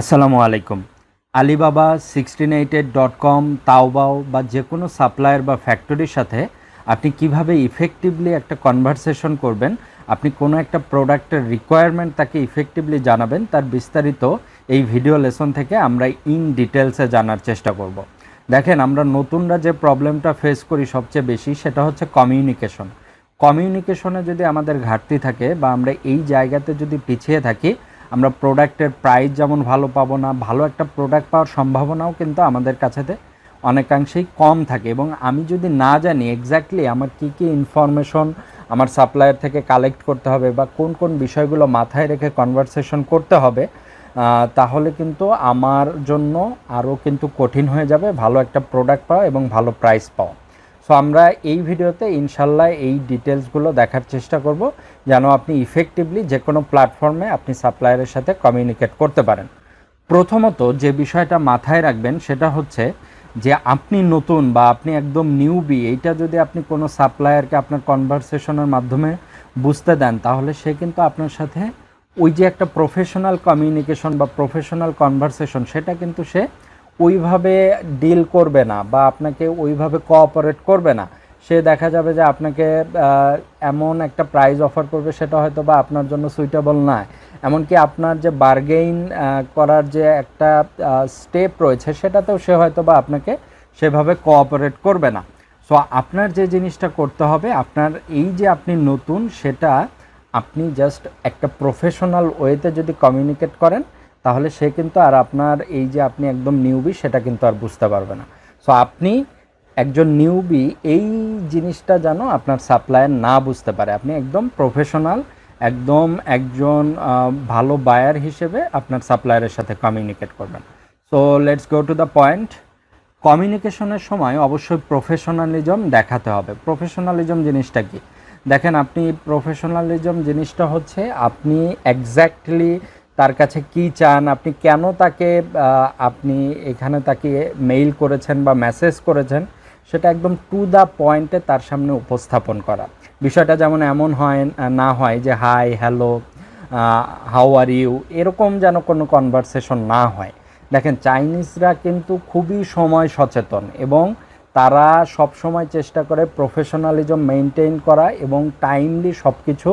আসসালামু আলাইকুম। Alibaba sixteen eighty eight dot com Taobao বা যে কোনো সাপ্লায়ার বা ফ্যাক্টরির সাথে আপনি কীভাবে ইফেক্টিভলি একটা কনভারসেশন করবেন, আপনি কোনো একটা প্রোডাক্টের রিকোয়ারমেন্ট তাকে ইফেক্টিভলি জানাবেন, তার বিস্তারিত এই ভিডিও লেসন থেকে আমরা ইন ডিটেলসে জানার চেষ্টা করব। দেখেন, আমরা নতুনরা যে প্রবলেমটা ফেস করি সবচেয়ে বেশি, সেটা হচ্ছে কমিউনিকেশন কমিউনিকেশনে যদি আমাদের ঘাটতি থাকে বা আমরা এই জায়গাতে যদি পিছিয়ে থাকি আমরা প্রোডাক্টের প্রাইস যেমন ভালো পাবো না, ভালো একটা প্রোডাক্ট পাওয়ার সম্ভাবনাও কিন্তু আমাদের কাছেতে অনেকাংশেই কম থাকে। এবং আমি যদি না জানি এক্স্যাক্টলি আমার কি কি ইনফরমেশন আমার সাপ্লায়ার থেকে কালেক্ট করতে হবে বা কোন কোন বিষয়গুলো মাথায় রেখে কনভারসেশন করতে হবে তাহলে কিন্তু আমার জন্য আরও কিন্তু কঠিন হয়ে যাবে ভালো একটা প্রোডাক্ট পাওয়া এবং ভালো প্রাইস পাওয়া। সো আমরা এই ভিডিওতে ইনশাল্লাহ এই ডিটেলসগুলো দেখার চেষ্টা করব, যেন আপনি ইফেক্টিভলি যে কোনো প্ল্যাটফর্মে আপনি সাপ্লায়ারের সাথে কমিউনিকেট করতে পারেন। প্রথমত যে বিষয়টা মাথায় রাখবেন, সেটা হচ্ছে যে আপনি নতুন বা আপনি একদম নিউবি এইটা যদি আপনি কোনো সাপ্লায়ারকে আপনার কনভারসেশনের মাধ্যমে বুঝতে দেন, তাহলে সে কিন্তু আপনার সাথে ওই যে একটা প্রফেশনাল কমিউনিকেশন বা প্রফেশনাল কনভারসেশন সেটা কিন্তু সে ওইভাবে ডিল করবে না বা আপনাকে ওইভাবে কোঅপারেট করবে না, সে দেখা যাবে যে আপনাকে এমন একটা প্রাইজ অফার করবে সেটা হয়তো বা আপনার জন্য সুইটেবল না এমনকি আপনার যে বার্গেইন করার যে একটা স্টেপ রয়েছে সেটাতেও সে হয়তো বা আপনাকে সেভাবে কোঅপারেট করবে না। সো আপনার যে জিনিসটা করতে হবে, আপনার এই যে আপনি নতুন, সেটা আপনি জাস্ট একটা প্রফেশনাল ওয়েতে যদি কমিউনিকেট করেন তাহলে সে কিন্তু আর আপনার এই যে আপনি একদম নিউবি, সেটা কিন্তু আর বুঝতে পারবে না। সো আপনি একজন নিউবি, এই জিনিসটা যেন আপনার সাপ্লায়ার না বুঝতে পারে। আপনি একদম প্রফেশনাল একদম একজন ভালো বায়ার হিসেবে আপনার সাপ্লায়ারের সাথে কমিউনিকেট করবেন। So let's go to the point কমিউনিকেশনের সময় অবশ্যই প্রফেশনালিজম দেখাতে হবে। প্রফেশনালিজম জিনিসটা কি? দেখেন, আপনি প্রফেশনালিজম জিনিসটা হচ্ছে, আপনি এক্স্যাক্টলি তার কাছে কি চান? আপনি কেন তাকে আপনি এখানে তাকে মেইল করেছেন বা মেসেজ করেছেন, সেটা একদম টু দ্য পয়েন্টে তার সামনে উপস্থাপন করা। বিষয়টা যেমন এমন হয়, না হয় যে hi hello how are you এরকম যেন কোনো কনভারসেশন না হয়। দেখেন, চাইনিজরা কিন্তু খুবই সময় সচেতন এবং তারা সব সময় চেষ্টা করে প্রফেশনালিজম মেনটেন করা এবং টাইমলি সব কিছু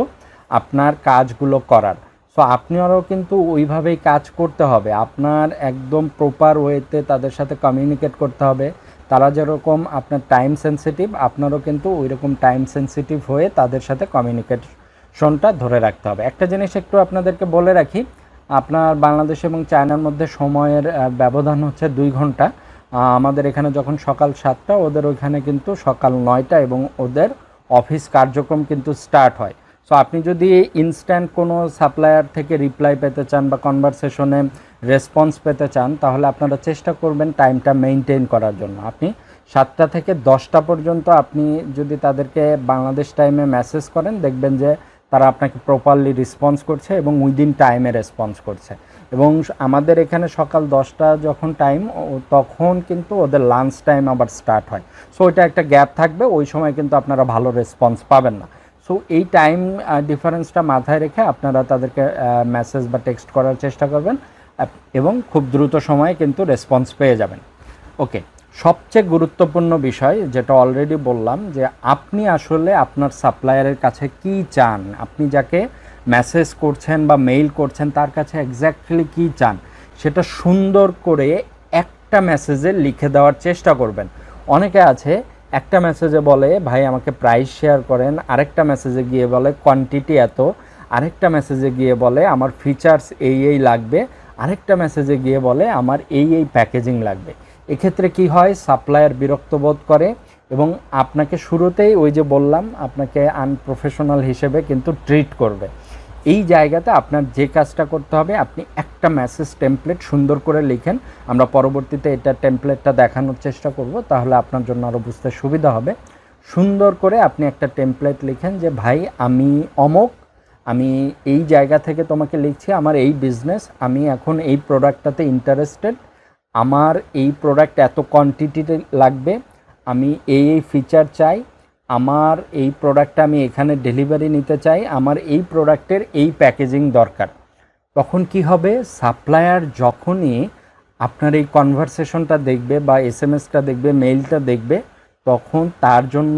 আপনার কাজগুলো করার। সো আপনারও কিন্তু ওইভাবেই কাজ করতে হবে। আপনার একদম প্রপার ওয়েতে তাদের সাথে কমিউনিকেট করতে হবে। তারা যেরকম আপনার টাইম সেন্সিটিভ আপনারও কিন্তু ওই রকম টাইম সেন্সিটিভ হয়ে তাদের সাথে কমিউনিকেশনটা ধরে রাখতে হবে। একটা জিনিস একটু আপনাদেরকে বলে রাখি, আপনার বাংলাদেশ এবং চায়নার মধ্যে সময়ের ব্যবধান হচ্ছে দুই ঘণ্টা। আমাদের এখানে যখন সকাল সাতটা, ওদের ওইখানে কিন্তু সকাল নয়টা এবং ওদের অফিস কার্যক্রম কিন্তু স্টার্ট হয়। সো আপনি যদি ইনস্ট্যান্ট কোনো সাপ্লায়ার থেকে রিপ্লাই পেতে চান বা কনভারসেশনে রেসপন্স পেতে চান, তাহলে আপনারা চেষ্টা করবেন টাইমটা মেনটেন করার জন্য। আপনি সাতটা থেকে দশটা পর্যন্ত আপনি যদি তাদেরকে বাংলাদেশ টাইমে মেসেজ করেন, দেখবেন যে তারা আপনাকে প্রপারলি রেসপন্স করছে এবং উইদিন টাইমে রেসপন্স করছে। এবং আমাদের এখানে সকাল দশটা যখন টাইম তখন কিন্তু ওদের লাঞ্চ টাইম আবার স্টার্ট হয়। সো ওইটা একটা গ্যাপ থাকবে, ওই সময় কিন্তু আপনারা ভালো রেসপন্স পাবেন না। সো এই টাইম ডিফারেন্সটা মাথায় রেখে আপনারা তাদেরকে মেসেজ বা টেক্সট করার চেষ্টা করবেন এবং খুব দ্রুত সময়ে কিন্তু রেসপন্স পেয়ে যাবেন। ওকে সবচেয়ে গুরুত্বপূর্ণ বিষয় যেটা অলরেডি বললাম যে আপনি আসলে আপনার সাপ্লায়ারের কাছে কি চান, আপনি যাকে মেসেজ করছেন বা মেইল করছেন তার কাছে এক্স্যাক্টলি কি চান, সেটা সুন্দর করে একটা মেসেজে লিখে দেওয়ার চেষ্টা করবেন। অনেকে আছে একটা মেসেজে বলে, ভাই, আমাকে প্রাইস শেয়ার করেন। আরেকটা মেসেজে গিয়ে বলে কোয়ান্টিটি এত। আরেকটা মেসেজে গিয়ে বলে, আমার ফিচার্স এই এই লাগবে। আরেকটা মেসেজে গিয়ে বলে, আমার এই এই প্যাকেজিং লাগবে। এক্ষেত্রে কি হয়? সাপ্লায়ার বিরক্ত বোধ করে এবং আপনাকে শুরুতেই ওই যে বললাম, আপনাকে আনপ্রফেশনাল হিসেবে কিন্তু ট্রিট করবে। এই জায়গাতে আপনার যে কাজটা করতে হবে, আপনি একটা মেসেজ টেমপ্লেট সুন্দর করে লিখেন। আমরা পরবর্তীতে এটা টেমপ্লেটটা দেখানোর চেষ্টা করব, তাহলে আপনার জন্য আরও বুঝতে সুবিধা হবে। সুন্দর করে আপনি একটা টেমপ্লেট লিখেন যে, ভাই, আমি অমক, আমি এই জায়গা থেকে তোমাকে লিখছি, আমার এই বিজনেস আমি এখন এই প্রোডাক্টটাতে ইন্টারেস্টেড আমার এই প্রোডাক্ট এত কোয়ান্টিটিতে লাগবে, আমি এই এই ফিচার চাই আমার এই প্রোডাক্টটা আমি এখানে ডেলিভারি নিতে চাই, আমার এই প্রোডাক্টের এই প্যাকেজিং দরকার। তখন কি হবে? সাপ্লায়ার যখনই আপনার এই কনভারসেশনটা দেখবে বা এস এম এসটা দেখবে মেইলটা দেখবে, তখন তার জন্য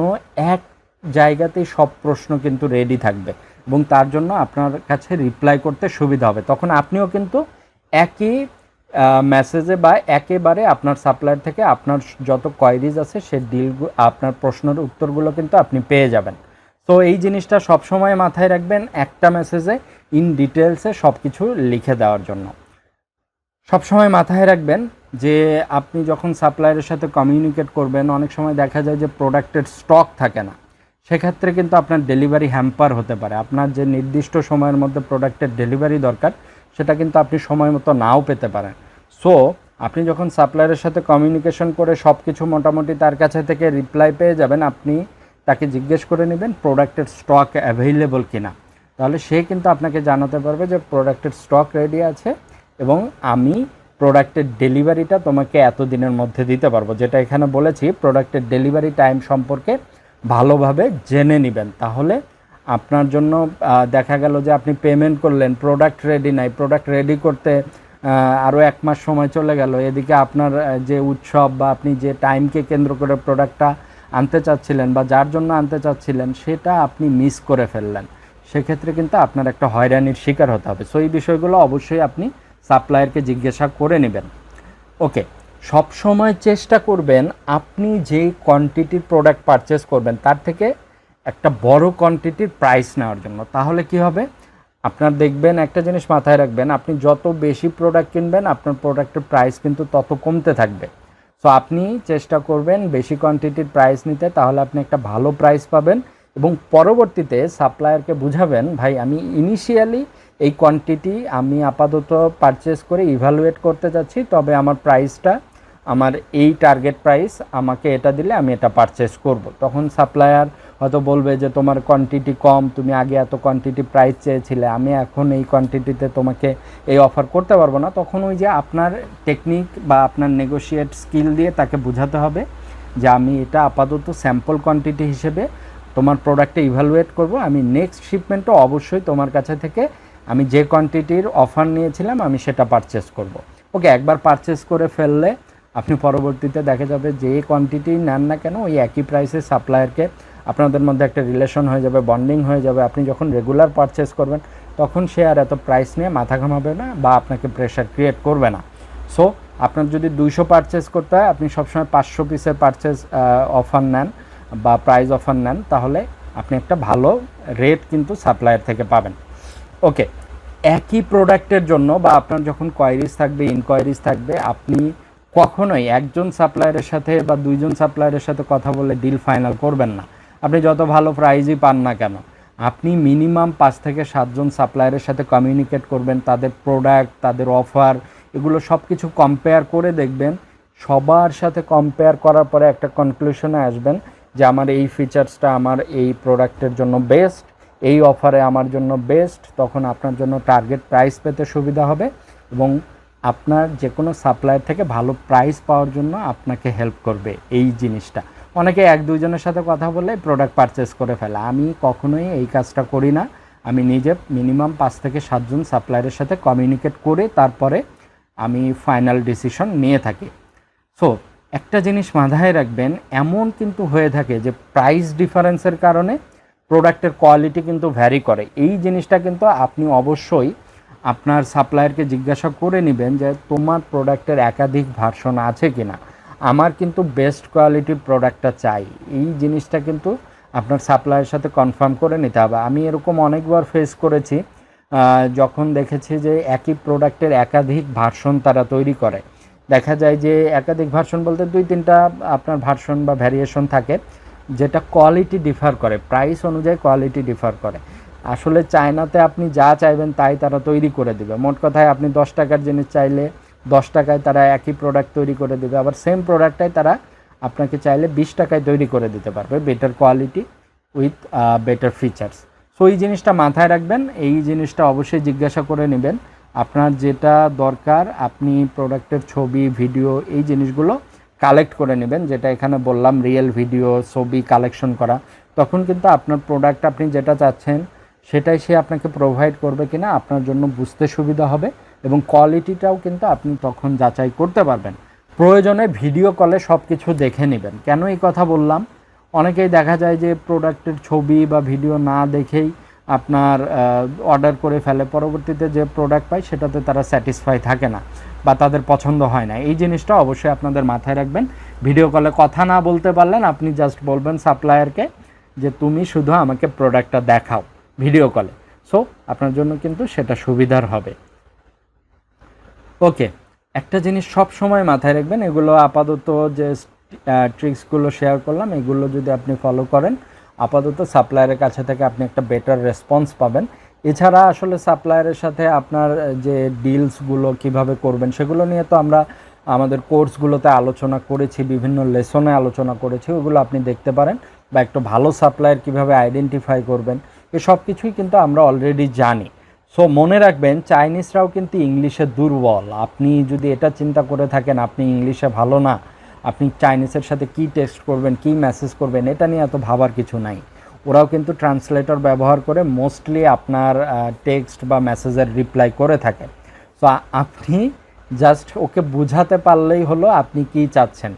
এক জায়গাতেই সব প্রশ্ন কিন্তু রেডি থাকবে এবং তার জন্য আপনার কাছে রিপ্লাই করতে সুবিধা হবে। তখন আপনিও কিন্তু একই মেসেজে বা একেবারে আপনার সাপ্লায়ার থেকে আপনার যত কোয়ারিজ আছে সে ডিল আপনার প্রশ্নের উত্তরগুলো কিন্তু আপনি পেয়ে যাবেন। তো এই জিনিসটা সবসময় মাথায় রাখবেন একটা মেসেজে ইন ডিটেলসে সব কিছু লিখে দেওয়ার জন্য। সবসময় মাথায় রাখবেন যে আপনি যখন সাপ্লায়ারের সাথে কমিউনিকেট করবেন, অনেক সময় দেখা যায় যে প্রোডাক্টের স্টক থাকে না। সেক্ষেত্রে কিন্তু আপনার ডেলিভারি হ্যাম্পার হতে পারে। আপনার যে নির্দিষ্ট সময়ের মধ্যে প্রোডাক্টের ডেলিভারি দরকার সেটা কিন্তু আপনি সময় মতো নাও পেতে পারেন। সো আপনি যখন সাপ্লায়ারের সাথে কমিউনিকেশন করে সব কিছু মোটামুটি তার কাছে থেকে রিপ্লাই পেয়ে যাবেন, আপনি তাকে জিজ্ঞেস করে নেবেন প্রোডাক্টের স্টক অ্যাভেইলেবল কিনা। তাহলে সে কিন্তু আপনাকে জানাতে পারবে যে প্রোডাক্টের স্টক রেডি আছে এবং আমি প্রোডাক্টের ডেলিভারিটা তোমাকে এত দিনের মধ্যে দিতে পারব। যেটা এখানে বলেছি প্রোডাক্টের ডেলিভারি টাইম সম্পর্কে ভালোভাবে জেনে নেবেন। তাহলে আপনার জন্য দেখা গেল যে আপনি পেমেন্ট করলেন প্রোডাক্ট রেডি নাই প্রোডাক্ট রেডি করতে আরও এক মাস সময় চলে গেল। এদিকে আপনার যে উৎসব বা আপনি যে টাইমকে কেন্দ্র করে প্রোডাক্টটা আনতে চাচ্ছিলেন বা যার জন্য আনতে চাচ্ছিলেন, সেটা আপনি মিস করে ফেললেন। সেক্ষেত্রে কিন্তু আপনার একটা হয়রানির শিকার হতে হবে। সো এই বিষয়গুলো অবশ্যই আপনি সাপ্লায়ারকে জিজ্ঞাসা করে নেবেন। ওকে সব সময় চেষ্টা করবেন আপনি যে কোয়ান্টিটির প্রোডাক্ট পারচেস করবেন, তার থেকে একটা বড় কোয়ান্টিটির প্রাইস নেওয়ার জন্য। তাহলে কি হবে? আপনার দেখবেন একটা জিনিস মাথায় রাখবেন, আপনি যত বেশি প্রোডাক্ট কিনবেন, আপনার প্রোডাক্টের প্রাইস কিন্তু তত কমতে থাকবে। সো আপনি চেষ্টা করবেন বেশি কোয়ান্টিটির প্রাইস নিতে, তাহলে আপনি একটা ভালো প্রাইস পাবেন এবং পরবর্তীতে সাপ্লায়ারকে বুঝাবেন, ভাই, আমি ইনিশিয়ালি এই কোয়ান্টিটি আমি আপাতত পারচেস করে ইভ্যালুয়েট করতে যাচ্ছি, তবে আমার প্রাইসটা আমার এই টার্গেট প্রাইস আমাকে এটা দিলে আমি এটা পারচেস করব। তখন সাপ্লায়ার হয়তো বলবে যে, তোমার কোয়ান্টিটি কম, তুমি আগে এত কোয়ান্টিটি প্রাইস চেয়েছিলে, আমি এখন এই কোয়ান্টিটিতে তোমাকে এই অফার করতে পারব না তখন ওই যে আপনার টেকনিক বা আপনার নেগোশিয়েট স্কিল দিয়ে তাকে বোঝাতে হবে যে, আমি এটা আপাতত স্যাম্পল কোয়ান্টিটি হিসেবে তোমার প্রোডাক্টে ইভ্যালুয়েট করব আমি নেক্সট শিপমেন্টও অবশ্যই তোমার কাছে থেকে আমি যে কোয়ান্টিটির অফার নিয়েছিলাম, আমি সেটা পারচেস করব। ওকে, একবার পারচেস করে ফেললে আপনি পরবর্তীতে দেখা যাবে যে কোয়ান্টিটি নেন না কেন, ওই একই প্রাইসে সাপ্লায়ারকে আপনাদের মধ্যে একটা রিলেশন হয়ে যাবে বন্ডিং হয়ে যাবে। আপনি যখন রেগুলার পারচেস করবেন, তখন সে আর এত প্রাইস নিয়ে মাথা ঘামাবে না বা আপনাকে প্রেশার ক্রিয়েট করবে না। সো আপনার যদি দুইশো পারচেস করতে হয়, আপনি সবসময় পাঁচশো পিসের পারচেস অফার নেন বা প্রাইস অফার নেন, তাহলে আপনি একটা ভালো রেট কিন্তু সাপ্লায়ার থেকে পাবেন। ওকে একই প্রোডাক্টের জন্য বা আপনার যখন কোয়ারিজ থাকবে ইনকোয়ারিজ থাকবে, আপনি কখনোই একজন সাপ্লায়ারের সাথে বা দুইজন সাপ্লায়ারের সাথে কথা বলে ডিল ফাইনাল করবেন না। আপনি যত ভালো প্রাইজই পান না কেন, আপনি মিনিমাম পাঁচ থেকে সাতজন সাপ্লায়ারের সাথে কমিউনিকেট করবেন, তাদের প্রোডাক্ট তাদের অফার এগুলো সব কিছু কম্পেয়ার করে দেখবেন। সবার সাথে কম্পেয়ার করার পরে একটা কনক্লুশনে আসবেন যে আমার এই ফিচার্সটা আমার এই প্রোডাক্টের জন্য বেস্ট এই অফারে আমার জন্য বেস্ট তখন আপনার জন্য টার্গেট প্রাইস পেতে সুবিধা হবে এবং আপনার যে কোনো সাপ্লায়ার থেকে ভালো প্রাইস পাওয়ার জন্য আপনাকে হেল্প করবে এই জিনিসটা। অনেকে এক দুইজনের সাথে কথা বলে প্রোডাক্ট পারচেস করে ফেলে। আমি কখনোই এই কাজটা করি না। আমি নিজে মিনিমাম পাঁচ থেকে সাতজন সাপ্লায়ারের সাথে কমিউনিকেট করে তারপরে আমি ফাইনাল ডিসিশন নিয়ে থাকি। সো একটা জিনিস মাথায় রাখবেন, এমন কিন্তু হয়ে থাকে যে প্রাইস ডিফারেন্সের কারণে প্রোডাক্টের কোয়ালিটি কিন্তু ভ্যারি করে। এই জিনিসটা কিন্তু আপনি অবশ্যই আপনার সাপ্লায়ারকে জিজ্ঞাসা করে নেবেন যে তোমার প্রোডাক্টের একাধিক ভার্সন আছে কি না আমার কিন্তু বেস্ট কোয়ালিটির প্রোডাক্টটা চাই। এই জিনিসটা কিন্তু আপনার সাপ্লায়ের সাথে কনফার্ম করে নিতে হবে। আমি এরকম অনেকবার ফেস করেছি যখন দেখেছি যে একই প্রোডাক্টের একাধিক ভার্সন তারা তৈরি করে। দেখা যায় যে একাধিক ভার্সন বলতে দুই তিনটা আপনার ভার্সন বা ভ্যারিয়েশন থাকে, যেটা কোয়ালিটি ডিফার করে প্রাইস অনুযায়ী কোয়ালিটি ডিফার করে। আসলে চায়নাতে আপনি যা চাইবেন তাই তারা তৈরি করে দেবে। মোট কথায় আপনি দশ টাকার জিনিস চাইলে দশ টাকায় তারা একই প্রোডাক্ট তৈরি করে দেবে, আবার সেম প্রোডাক্টটাই তারা আপনাকে চাইলে বিশ টাকায় তৈরি করে দিতে পারবে better quality with better features so এই জিনিসটা মাথায় রাখবেন, এই জিনিসটা অবশ্যই জিজ্ঞাসা করে নেবেন। আপনার যেটা দরকার, আপনি প্রোডাক্টের ছবি ভিডিও এই জিনিসগুলো কালেক্ট করে নেবেন, যেটা এখানে বললাম রিয়েল ভিডিও ছবি কালেকশন করা। তখন কিন্তু আপনার প্রোডাক্ট আপনি যেটা চাচ্ছেন সেটাই সে আপনাকে প্রোভাইড করবে কিনা আপনার জন্য বুঝতে সুবিধা হবে এবং কোয়ালিটিটাও কিন্তু আপনি তখন যাচাই করতে পারবেন। প্রয়োজনে ভিডিও কলে সব কিছু দেখে নেবেন। কেন এই কথা বললাম? অনেকেই দেখা যায় যে প্রোডাক্টের ছবি বা ভিডিও না দেখেই আপনার অর্ডার করে ফেলে। পরবর্তীতে যে প্রোডাক্ট পায় সেটাতে তারা স্যাটিসফাই থাকে না বা তাদের পছন্দ হয় না। এই জিনিসটা অবশ্যই আপনাদের মাথায় রাখবেন। ভিডিও কলে কথা না বলতে পারলেন, আপনি জাস্ট বলবেন সাপ্লায়ারকে যে, তুমি শুধু আমাকে প্রোডাক্টটা দেখাও। ভিডিও কলে সো আপনার জন্য কিন্তু সেটা সুবিধার হবে। ওকে একটা জিনিস সব সময় মাথায় রাখবেন, এগুলো আপাতত যে ট্রিক্সগুলো শেয়ার করলাম, এগুলো যদি আপনি ফলো করেন, আপাতত সাপ্লায়ারের কাছে থেকে আপনি একটা বেটার রেসপন্স পাবেন। এছাড়া আসলে সাপ্লায়ারের সাথে আপনার যে ডিলসগুলো কীভাবে করবেন, সেগুলো নিয়ে তো আমরা আমাদের কোর্সগুলোতে আলোচনা করেছি, বিভিন্ন লেসনে আলোচনা করেছি, ওগুলো আপনি দেখতে পারেন বা একটা ভালো সাপ্লায়ার কীভাবে আইডেন্টিফাই করবেন। এসব কিছুই কিন্তু আমরা অলরেডি জানি। সো মনে রাখবেন, চাইনিজরাও কিন্তু ইংলিশে দুর্বল। আপনি যদি এটা চিন্তা করে থাকেন, আপনি ইংলিশে ভালো না, আপনি চাইনিজের সাথে কি টেক্সট করবেন, কি মেসেজ করবেন, এটা নিয়ে এত ভাবার কিছু নাই। ওরাও কিন্তু ট্রান্সলেটর ব্যবহার করে মোস্টলি আপনার টেক্সট বা মেসেজের রিপ্লাই করে থাকে। সো আপনি জাস্ট ওকে বুঝাতে পারলেই হলো আপনি কি চাচ্ছেন।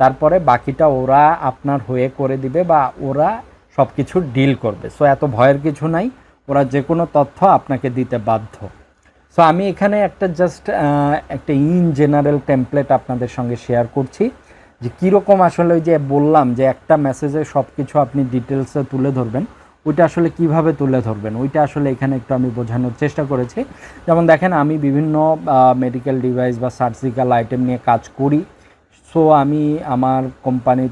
তারপরে বাকিটা ওরা আপনার হয়ে করে দিবে বা ওরা সব কিছু ডিল করবে। সো এত ভয়ের কিছু নাই। ওরা যে কোনো তথ্য আপনাকে দিতে বাধ্য। সো আমি এখানে একটা জাস্ট একটা ইন জেনারেল টেমপ্লেট আপনাদের সঙ্গে শেয়ার করছি। যে কীরকম আসলে ওই যে বললাম যে একটা মেসেজে সব কিছু আপনি ডিটেলসে তুলে ধরবেন, ওইটা আসলে কীভাবে তুলে ধরবেন, ওইটা আসলে এখানে একটু আমি বোঝানোর চেষ্টা করেছি। যেমন দেখেন, আমি বিভিন্ন মেডিকেল ডিভাইস বা সার্জিক্যাল আইটেম নিয়ে কাজ করি। সো আমি আমার কোম্পানি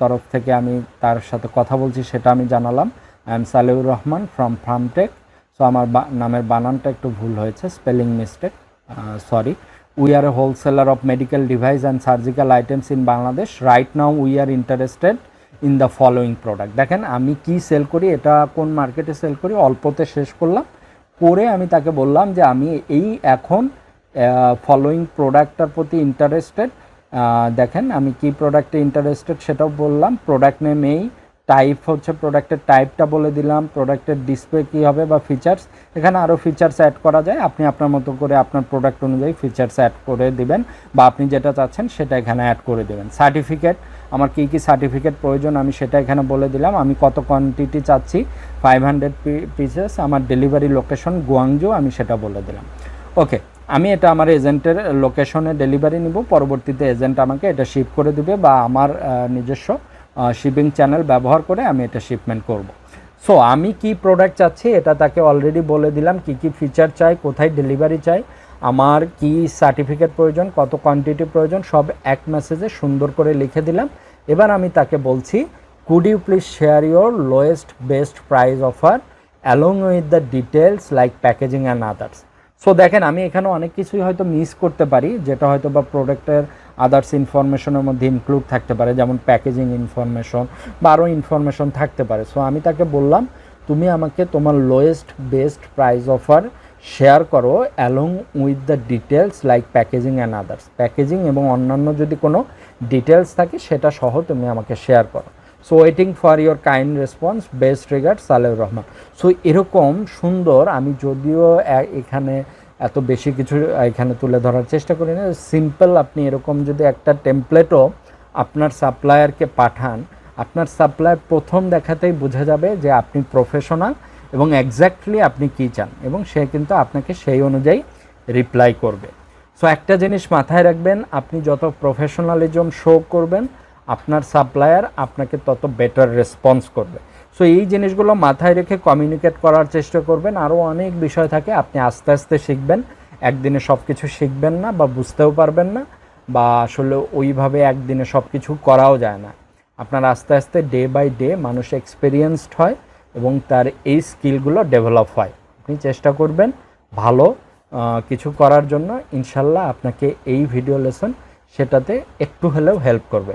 তরফ থেকে আমি তার সাথে কথা বলছি, সেটা আমি জানালাম। I am Saleur Rahman from Pharmtech so আমার নামের বানানটা একটু ভুল হয়েছে spelling mistake sorry we are a wholesaler of medical device and surgical items in Bangladesh right now we are interested in the following product দেখেন, আমি কি sell করি, এটা কোন মার্কেটে সেল করি, অল্পতে শেষ করলাম। করে আমি তাকে বললাম যে, আমি এই এখন ফলোয়িং প্রোডাক্টটার প্রতি ইন্টারেস্টেড দেখেন আমি কি প্রোডাক্টে ইন্টারেস্টেড সেটাও বললাম। প্রোডাক্ট নেম এই টাইপ হচ্ছে প্রোডাক্টের টাইপটা বলে দিলাম। প্রোডাক্টের ডিসপ্লে কী হবে বা ফিচার্স এখানে আরও ফিচার্স অ্যাড করা যায়। আপনি আপনার মতো করে আপনার প্রোডাক্ট অনুযায়ী ফিচার্স অ্যাড করে দিবেন বা আপনি যেটা চাচ্ছেন সেটা এখানে অ্যাড করে দেবেন। সার্টিফিকেট আমার কী কী সার্টিফিকেট প্রয়োজন আমি সেটা এখানে বলে দিলাম। আমি কত কোয়ান্টিটি চাচ্ছি? ফাইভ হান্ড্রেড পিসেস আমার ডেলিভারি লোকেশন গুয়াংজু আমি সেটা বলে দিলাম। ওকে আমি এটা আমার এজেন্টের লোকেশনে ডেলিভারি নিব, পরবর্তীতে এজেন্ট আমাকে এটা শিপ করে দিবে বা আমার নিজস্ব শিপিং চ্যানেল ব্যবহার করে আমি এটা শিপমেন্ট করব। সো আমি কি প্রোডাক্ট চাচ্ছি এটা তাকে অলরেডি বলে দিলাম, কি কি ফিচার চাই, কোথায় ডেলিভারি চাই, আমার কি সার্টিফিকেট প্রয়োজন, কত কোয়ান্টিটি প্রয়োজন, সব এক মেসেজে সুন্দর করে লিখে দিলাম এবার আমি তাকে বলছি could you please share your lowest best price offer along with the details like packaging and others so দেখেন, আমি এখানে অনেক কিছুই হয়তো মিস করতে পারি, যেটা হয়তো বা প্রোডাক্টের আদার্স ইনফরমেশনের মধ্যে ইনক্লুড থাকতে পারে, যেমন প্যাকেজিং ইনফরমেশন বা আরও ইনফরমেশন থাকতে পারে। সো আমি তাকে বললাম, তুমি আমাকে তোমার lowest best price offer share করো along with the details like packaging and others packaging এবং অন্যান্য যদি কোনো ডিটেলস থাকে, সেটা সহ তুমি আমাকে শেয়ার করো। So waiting for your kind response best regard Saleur Rahman so এরকম সুন্দর, আমি যদিও এখানে এত বেশি কিছু এখানে তুলে ধরার চেষ্টা করি না সিম্পল আপনি এরকম যদি একটা টেমপ্লেটও আপনার সাপ্লায়ারকে পাঠান, আপনার সাপ্লায়ার প্রথম দেখাতেই বোঝা যাবে যে আপনি প্রফেশনাল এবং একজ্যাক্টলি আপনি কী চান এবং সে কিন্তু আপনাকে সেই অনুযায়ী রিপ্লাই করবে। সো একটা জিনিস মাথায় রাখবেন, আপনি যত প্রফেশনালিজম শো করবেন আপনার সাপ্লায়ার আপনাকে তত বেটার রেসপন্স করবে। সো এই জিনিসগুলো মাথায় রেখে কমিউনিকেট করার চেষ্টা করবেন। আরও অনেক বিষয় থাকে, আপনি আস্তে আস্তে শিখবেন। একদিনে সব কিছু শিখবেন না বা বুঝতেও পারবেন না বা আসলে ওইভাবে একদিনে সব কিছু করাও যায় না। আপনার আস্তে আস্তে ডে বাই ডে মানুষ এক্সপিরিয়েন্সড হয় এবং তার এই স্কিলগুলো ডেভেলপ হয়। আপনি চেষ্টা করবেন ভালো কিছু করার জন্য। ইনশাল্লাহ আপনাকে এই ভিডিও লেসন সেটাতে একটু হলেও হেল্প করবে।